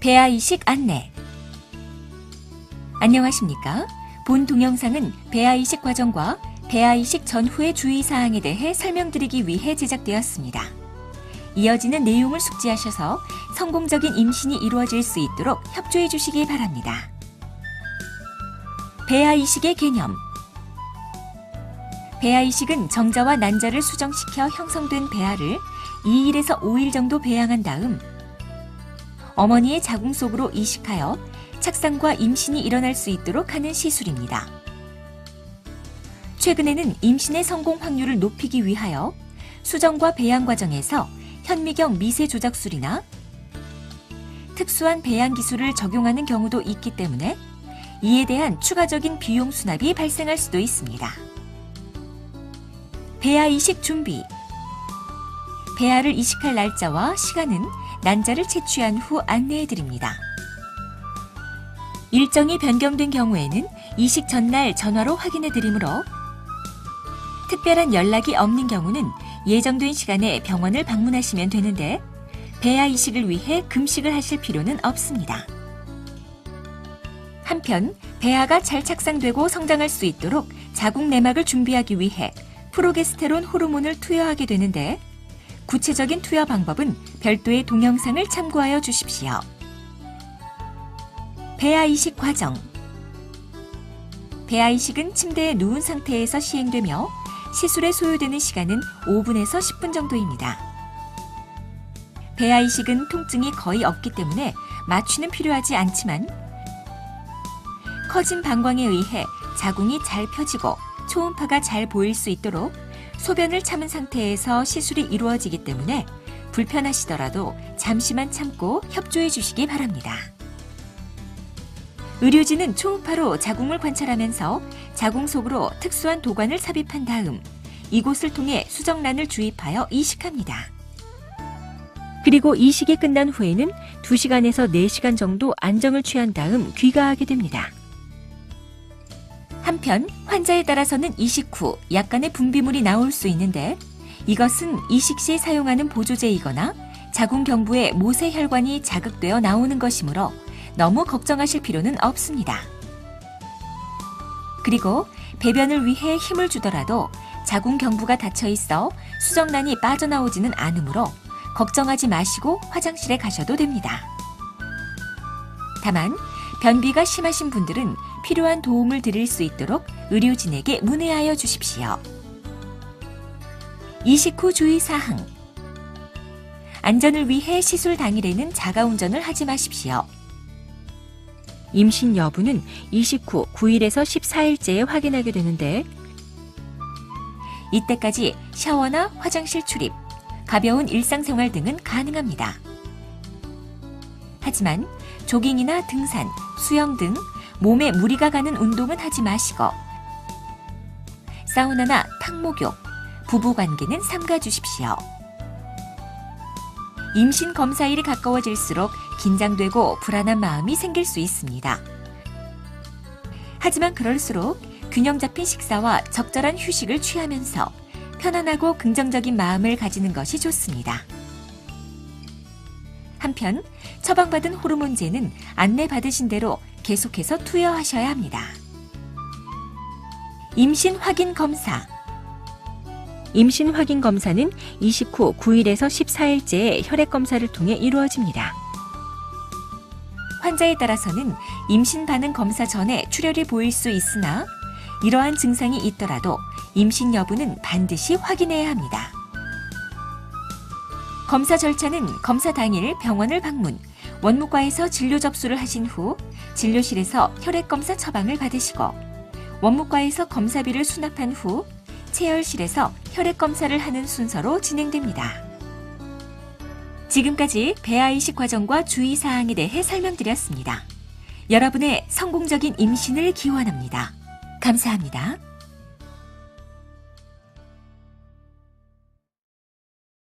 배아 이식 안내. 안녕하십니까? 본 동영상은 배아 이식 과정과 배아 이식 전후의 주의 사항에 대해 설명드리기 위해 제작되었습니다. 이어지는 내용을 숙지하셔서 성공적인 임신이 이루어질 수 있도록 협조해 주시기 바랍니다. 배아 이식의 개념. 배아 이식은 정자와 난자를 수정시켜 형성된 배아를 2일에서 5일 정도 배양한 다음 어머니의 자궁 속으로 이식하여 착상과 임신이 일어날 수 있도록 하는 시술입니다. 최근에는 임신의 성공 확률을 높이기 위하여 수정과 배양 과정에서 현미경 미세 조작술이나 특수한 배양 기술을 적용하는 경우도 있기 때문에 이에 대한 추가적인 비용 수납이 발생할 수도 있습니다. 배아 이식 준비 배아를 이식할 날짜와 시간은 난자를 채취한 후 안내해 드립니다. 일정이 변경된 경우에는 이식 전날 전화로 확인해 드리므로 특별한 연락이 없는 경우는 예정된 시간에 병원을 방문하시면 되는데 배아 이식을 위해 금식을 하실 필요는 없습니다. 한편 배아가 잘 착상되고 성장할 수 있도록 자궁 내막을 준비하기 위해 프로게스테론 호르몬을 투여하게 되는데 구체적인 투여 방법은 별도의 동영상을 참고하여 주십시오. 배아 이식 과정 배아 이식은 침대에 누운 상태에서 시행되며 시술에 소요되는 시간은 5분에서 10분 정도입니다. 배아 이식은 통증이 거의 없기 때문에 마취는 필요하지 않지만 커진 방광에 의해 자궁이 잘 펴지고 초음파가 잘 보일 수 있도록 소변을 참은 상태에서 시술이 이루어지기 때문에 불편하시더라도 잠시만 참고 협조해 주시기 바랍니다. 의료진은 초음파로 자궁을 관찰하면서 자궁 속으로 특수한 도관을 삽입한 다음 이곳을 통해 수정란을 주입하여 이식합니다. 그리고 이식이 끝난 후에는 2시간에서 4시간 정도 안정을 취한 다음 귀가하게 됩니다. 한편 환자에 따라서는 이식 후 약간의 분비물이 나올 수 있는데 이것은 이식 시 사용하는 보조제이거나 자궁 경부의 모세 혈관이 자극되어 나오는 것이므로 너무 걱정하실 필요는 없습니다. 그리고 배변을 위해 힘을 주더라도 자궁 경부가 닫혀 있어 수정란이 빠져나오지는 않으므로 걱정하지 마시고 화장실에 가셔도 됩니다. 다만 변비가 심하신 분들은 필요한 도움을 드릴 수 있도록 의료진에게 문의하여 주십시오. 이식 후 주의 사항. 안전을 위해 시술 당일에는 자가 운전을 하지 마십시오. 임신 여부는 이식 후 9일에서 14일째에 확인하게 되는데 이때까지 샤워나 화장실 출입, 가벼운 일상생활 등은 가능합니다. 하지만 조깅이나 등산, 수영 등 몸에 무리가 가는 운동은 하지 마시고 사우나나 탕목욕, 부부관계는 삼가 주십시오. 임신 검사일이 가까워질수록 긴장되고 불안한 마음이 생길 수 있습니다. 하지만 그럴수록 균형 잡힌 식사와 적절한 휴식을 취하면서 편안하고 긍정적인 마음을 가지는 것이 좋습니다. 한편 처방받은 호르몬제는 안내받으신 대로 계속해서 투여하셔야 합니다. 임신 확인 검사 임신 확인 검사는 이식 후 9일에서 14일째 혈액 검사를 통해 이루어집니다. 환자에 따라서는 임신 반응 검사 전에 출혈이 보일 수 있으나 이러한 증상이 있더라도 임신 여부는 반드시 확인해야 합니다. 검사 절차는 검사 당일 병원을 방문, 원무과에서 진료 접수를 하신 후 진료실에서 혈액 검사 처방을 받으시고 원무과에서 검사비를 수납한 후 체열실에서 혈액 검사를 하는 순서로 진행됩니다. 지금까지 배아 이식 과정과 주의 사항에 대해 설명드렸습니다. 여러분의 성공적인 임신을 기원합니다. 감사합니다.